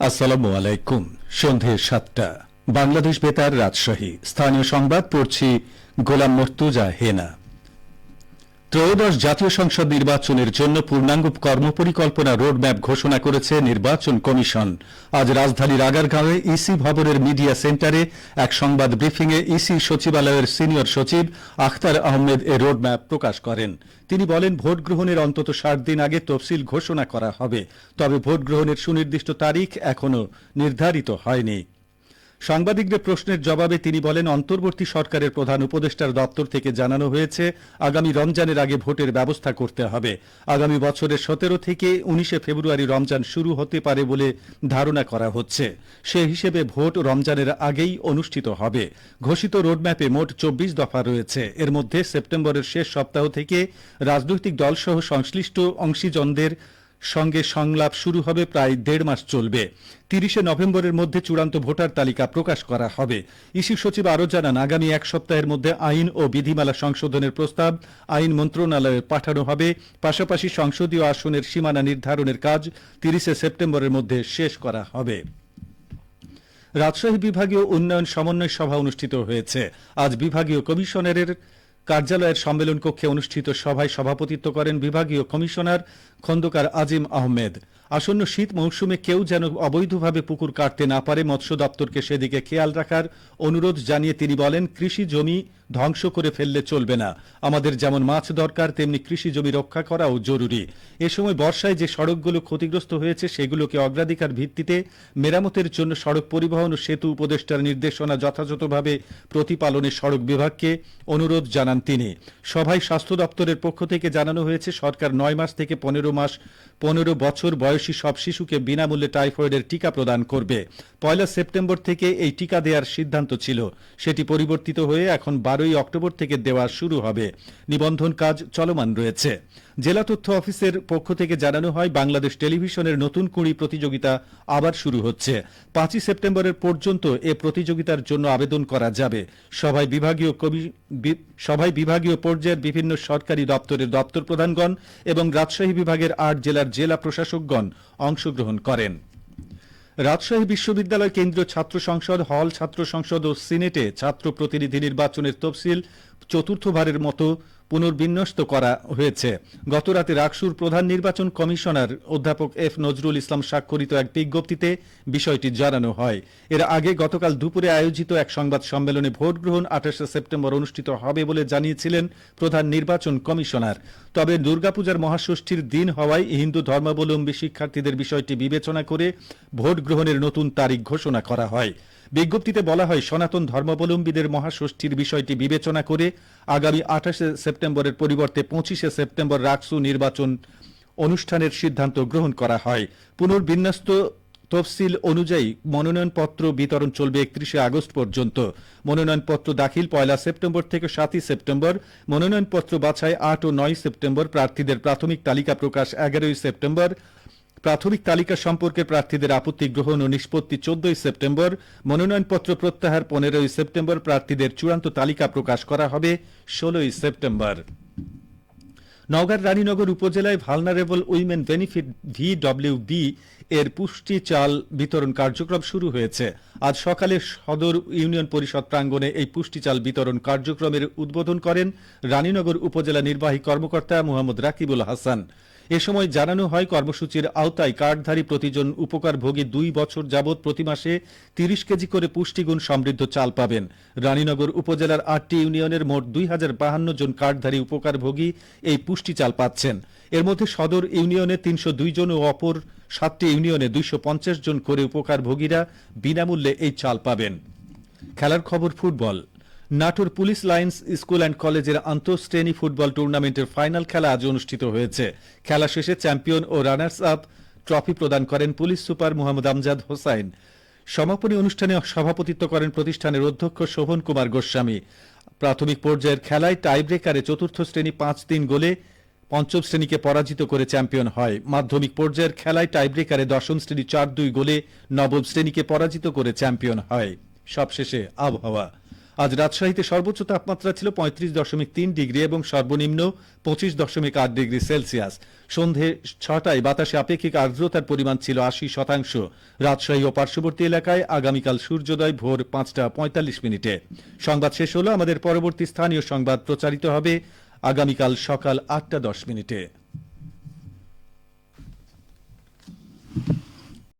আসসালামু আলাইকুম। সন্ধে সাতটা। বাংলাদেশ বেতার রাজশাহী। স্থানীয় সংবাদ পড়ছি গোলাম মর্তুজা হেনা। ত্রয়োদশ জাতীয় সংসদ নির্বাচনের জন্য পূর্ণাঙ্গ কর্মপরিকল্পনা রোডম্যাপ ঘোষণা করেছে নির্বাচন কমিশন। আজ রাজধানীর আগারগাঁওয়ে ইসি ভবনের মিডিয়া সেন্টারে এক সংবাদ ব্রিফিংয়ে ইসি সচিবালয়ের সিনিয়র সচিব আখতার আহমেদ এ রোডম্যাপ প্রকাশ করেন। তিনি বলেন, ভোট গ্রহণের অন্তত ষাট দিন আগে তফসিল ঘোষণা করা হবে। তবে ভোট গ্রহণের সুনির্দিষ্ট তারিখ এখনও নির্ধারিত হয়নি। সাংবাদিকদের প্রশ্নের জবাবে তিনি বলেন, অন্তর্বর্তী সরকারের প্রধান উপদেষ্টার দপ্তর থেকে জানানো হয়েছে, আগামী রমজানের আগে ভোটের ব্যবস্থা করতে হবে। আগামী বছরের সতেরো থেকে উনিশে ফেব্রুয়ারি রমজান শুরু হতে পারে বলে ধারণা করা হচ্ছে। সে হিসেবে ভোট রমজানের আগেই অনুষ্ঠিত হবে। ঘোষিত রোডম্যাপে মোট চব্বিশ দফা রয়েছে। এর মধ্যে সেপ্টেম্বরের শেষ সপ্তাহ থেকে রাজনৈতিক দলসহ সংশ্লিষ্ট অংশীজনদের সঙ্গে সংলাপ শুরু হবে প্রায় দেড় মাস চলবে। তিরিশে নভেম্বরের মধ্যে চূড়ান্ত ভোটার তালিকা প্রকাশ করা হবে। ইসি সচিব আরও জানান, আগামী এক সপ্তাহের মধ্যে আইন ও বিধিমালা সংশোধনের প্রস্তাব আইন মন্ত্রণালয়ে পাঠানো হবে। পাশাপাশি সংসদীয় আসনের সীমানা নির্ধারণের কাজ তিরিশে সেপ্টেম্বরের মধ্যে শেষ করা হবে। রাজশাহী বিভাগীয় উন্নয়ন সমন্বয় সভা অনুষ্ঠিত হয়েছে। আজ বিভাগীয় কমিশনারের কার্যালয়ের সম্মেলন কক্ষে অনুষ্ঠিত সভায় সভাপতিত্ব করেন বিভাগীয় কমিশনার খন্দকার আজিম আহমেদ। আসন্ন শীত মৌসুমে কেউ যেন অবৈধভাবে পুকুর কাটতে না পারে, মৎস্য দপ্তরকে সেদিকে খেয়াল রাখার অনুরোধ জানিয়ে তিনি বলেন, কৃষি জমি ধ্বংস করে ফেললে চলবে না। আমাদের যেমন মাছ দরকার, তেমনি কৃষি জমি রক্ষা করাও জরুরি। এ সময় বর্ষায় যে সড়কগুলো ক্ষতিগ্রস্ত হয়েছে, সেগুলোকে অগ্রাধিকার ভিত্তিতে মেরামতের জন্য সড়ক পরিবহন ও সেতু উপদেষ্টার নির্দেশনা যথাযথভাবে প্রতিপালনে সড়ক বিভাগকে অনুরোধ জানান তিনি। সভায় স্বাস্থ্য দপ্তরের পক্ষ থেকে জানানো হয়েছে, সরকার নয় মাস থেকে পনেরো মাস, পনেরো বছর বয়সী সব শিশুকে বিনামূল্যে টাইফয়েডের টিকা প্রদান করবে। পয়লা সেপ্টেম্বর থেকে এই টিকা দেওয়ার সিদ্ধান্ত ছিল। সেটি পরিবর্তিত হয়ে এখন বারোই অক্টোবর থেকে দেওয়া শুরু হবে। নিবন্ধন কাজ চলমান রয়েছে। জেলা তথ্য অফিসের পক্ষ থেকে জানানো হয়, বাংলাদেশ টেলিভিশনের নতুন কুড়ি প্রতিযোগিতা আবার শুরু হচ্ছে। পাঁচই সেপ্টেম্বরের পর্যন্ত এ প্রতিযোগিতার জন্য আবেদন করা যাবে। সভায় বিভাগীয় কবি সভায় বিভাগীয় পর্যায়ের বিভিন্ন সরকারি দপ্তরের দপ্তর প্রধানগণ এবং রাজশাহী বিভাগের আট জেলার জেলা প্রশাসকগণ অংশগ্রহণ করেন। রাজশাহী বিশ্ববিদ্যালয় কেন্দ্রীয় ছাত্র সংসদ, হল ছাত্র সংসদ ও সিনেটে ছাত্র প্রতিনিধি নির্বাচনের তফসিল চতুর্থবারের মতো পুনর্বিন্যস্ত করা হয়েছে। গতরাতে রাকসুর প্রধান নির্বাচন কমিশনার অধ্যাপক এফ নজরুল ইসলাম স্বাক্ষরিত এক বিজ্ঞপ্তিতে বিষয়টি জানানো হয়। এর আগে গতকাল দুপুরে আয়োজিত এক সংবাদ সম্মেলনে ভোট গ্রহণ আঠাশে সেপ্টেম্বর অনুষ্ঠিত হবে বলে জানিয়েছিলেন প্রধান নির্বাচন কমিশনার। তবে দুর্গাপূজার মহাষষ্ঠীর দিন হওয়ায় হিন্দু ধর্মাবলম্বী শিক্ষার্থীদের বিষয়টি বিবেচনা করে ভোট গ্রহণের নতুন তারিখ ঘোষণা করা হয়। বিজ্ঞপ্তিতে বলা হয়, সনাতন ধর্মাবলম্বীদের মহাষষ্ঠীর বিষয়টি বিবেচনা করে আগামী আঠাশে সেপ্টেম্বরের পরিবর্তে পঁচিশে সেপ্টেম্বর রাকসু নির্বাচন অনুষ্ঠানের সিদ্ধান্ত গ্রহণ করা হয়। পুনর্বিন্যস্ত তফসিল অনুযায়ী মনোনয়নপত্র বিতরণ চলবে একত্রিশে আগস্ট পর্যন্ত। মনোনয়নপত্র দাখিল পয়লা সেপ্টেম্বর থেকে সাতই সেপ্টেম্বর। মনোনয়নপত্র বাছাই আট ও নয় সেপ্টেম্বর। প্রার্থীদের প্রাথমিক তালিকা প্রকাশ এগারোই সেপ্টেম্বর। প্রাথমিক তালিকা সম্পর্কে প্রার্থীদের আপত্তি গ্রহণ ও নিষ্পত্তি চোদ্দই সেপ্টেম্বর, মনোনয়নপত্র প্রত্যাহার পনেরোই সেপ্টেম্বর প্রার্থীদের চূড়ান্ত তালিকা প্রকাশ করা হবে ষোলোই সেপ্টেম্বর। নওগাঁর রানীনগর উপজেলায় ভালনারেবল উইমেন বেনিফিট ভিডব্লিউবি এর পুষ্টি চাল বিতরণ কার্যক্রম শুরু হয়েছে। আজ সকালে সদর ইউনিয়ন পরিষদ প্রাঙ্গণে এই পুষ্টি চাল বিতরণ কার্যক্রমের উদ্বোধন করেন রানীনগর উপজেলা নির্বাহী কর্মকর্তা মোহাম্মদ রাকিবুল হাসান। এ সময় জানানো হয়, কর্মসূচির আওতায় কার্ডধারী প্রতিজন উপকারভোগী দুই বছর যাবৎ প্রতি মাসে তিরিশ কেজি করে পুষ্টিগুণ সমৃদ্ধ চাল পাবেন। রানীনগর উপজেলার আটটি ইউনিয়নের মোট দুই হাজার বাহান্ন জন কার্ডধারী উপকারভোগী এই পুষ্টি চাল পাচ্ছেন। এর মধ্যে সদর ইউনিয়নে তিনশো দুই জন ও অপর সাতটি ইউনিয়নে দুইশো পঞ্চাশ জন করে উপকারভোগীরা বিনামূল্যে এই চাল পাবেন। খেলার খবর football. Natore police lines school and কলেজের আন্তঃশ্রেণী ফুটবল টুর্নামেন্টের ফাইনাল খেলা আজ অনুষ্ঠিত হয়েছে। খেলা শেষে চ্যাম্পিয়ন ও রানার্স আপ ট্রফি প্রদান করেন পুলিশ সুপার মোহাম্মদ আমজাদ হোসাইন। সমাপনী অনুষ্ঠানে সভাপতিত্ব করেন প্রতিষ্ঠানের অধ্যক্ষ শোভন কুমার গোস্বামী। প্রাথমিক পর্যায়ের খেলায় টাইব্রেকারে চতুর্থ শ্রেণি পাঁচ তিন গোলে পঞ্চম শ্রেণীকে পরাজিত করে চ্যাম্পিয়ন হয়। মাধ্যমিক পর্যায়ের খেলায় টাইব্রেকারে দশম শ্রেণি চার দুই গোলে নবম শ্রেণীকে পরাজিত করে চ্যাম্পিয়ন হয়। সবশেষে আবহাওয়া। আজ রাজশাহীতে সর্বোচ্চ তাপমাত্রা ছিল পঁয়ত্রিশ দশমিক তিন ডিগ্রি এবং সর্বনিম্ন পঁচিশ দশমিক আট ডিগ্রি সেলসিয়াস। সন্ধে ছটায় বাতাসে আপেক্ষিক আর্দ্রতার পরিমাণ ছিল আশি শতাংশ। রাজশাহী ও পার্শ্ববর্তী এলাকায় আগামীকাল সূর্যোদয় ভোর পাঁচটা পঁয়তাল্লিশ মিনিটে। সংবাদ শেষ হলো, আমাদের পরবর্তী স্থানীয় সংবাদ প্রচারিত হবে আগামীকাল সকাল আটটা দশ মিনিটে।